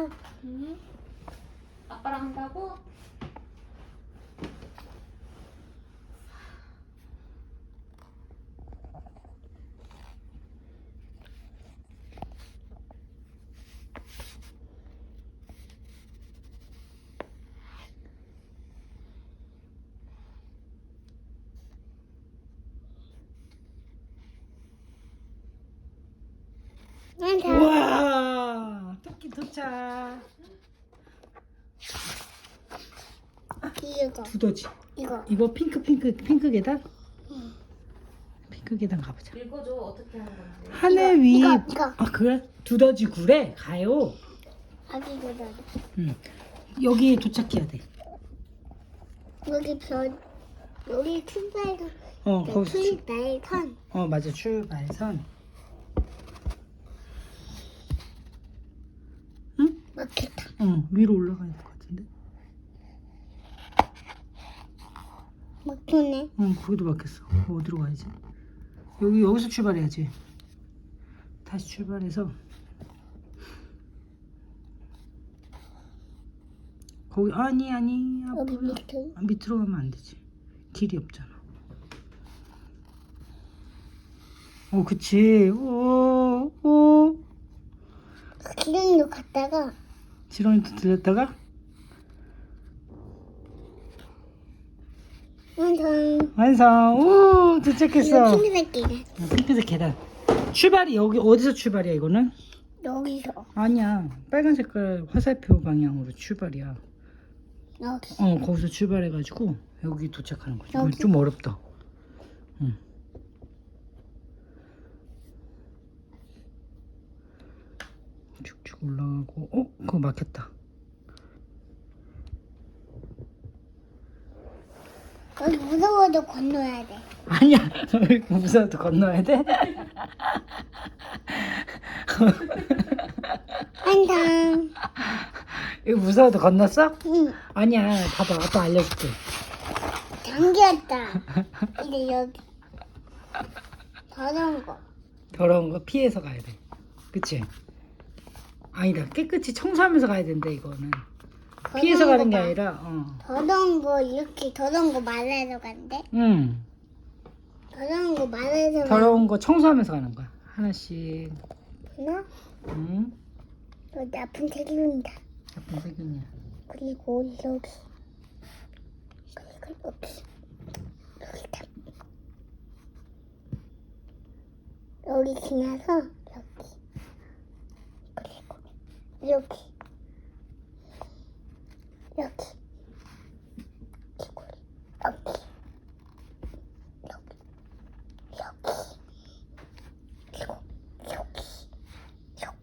한다. 응? 아빠랑 한다고? 한다. 도착 이거. 두더지 이거. 이거 핑크 핑크 핑크 계단 핑크 계단 가보자 읽어줘 어떻게 하는 건지. 하늘 위 이거, 이거. 아 그래 두더지 굴에 가요 아기 이거. 응. 여기 도착해야 돼 여기 별 여기 출발선. 어 거기서 출, 출발선. 어 맞아 출발선 응? 맞겠다. 어 위로 올라가야 될 것 같은데? 맞겠네. 응 거기도 막혔어. 어, 어디로 가야지? 여기 여기서 출발해야지. 다시 출발해서. 거기 아니 아니 여기 앞으로. 밑에. 아, 밑으로 가면 안 되지. 길이 없잖아. 어 그치? 오 오 기름도 갔다가 지렁이도 들렸다가 완성. 완성 오 도착했어 핑크색 기름. 어, 핑크색 계단 출발이 여기 어디서 출발이야 이거는? 여기서 아니야 빨간 색깔 화살표 방향으로 출발이야 여기. 어 거기서 출발해가지고 여기 도착하는 거지 어, 여기? 좀 어렵다 응. 올라가고 어? 그거 막혔다 여기 무서워도 건너야 돼. 아니야 무서워도 건너야 돼? 한상. 이거 무서워도 건넜어? 응. 아니야 봐봐 아빠 알려줄게 잠겼다. 이제 여기. 더러운 거. 더러운 거 피해서 가야 돼 그치? 아니다 깨끗이 청소하면서 가야 된대 이거는 피해서 가는 게. 아니라 어. 더러운 거 이렇게 더러운 거 말해서 간대. 응 더러운 거 말해서 더러운 거 청소하면서 가는 거야 하나씩 가나? 응 여기 아픈 책임이다. 나쁜 세균이야 그리고 여기. 그리고 여기. 여기다. 여기 지나서 여기. 그리고 여기. 여기. 그리고 여기. 여기. 여기. 그리고 여기. 여기.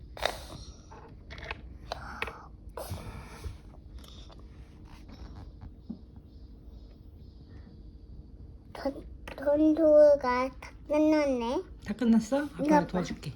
던, 던도가 다 끝났네. 다 끝났어? 아빠가 이거 봐. 도와줄게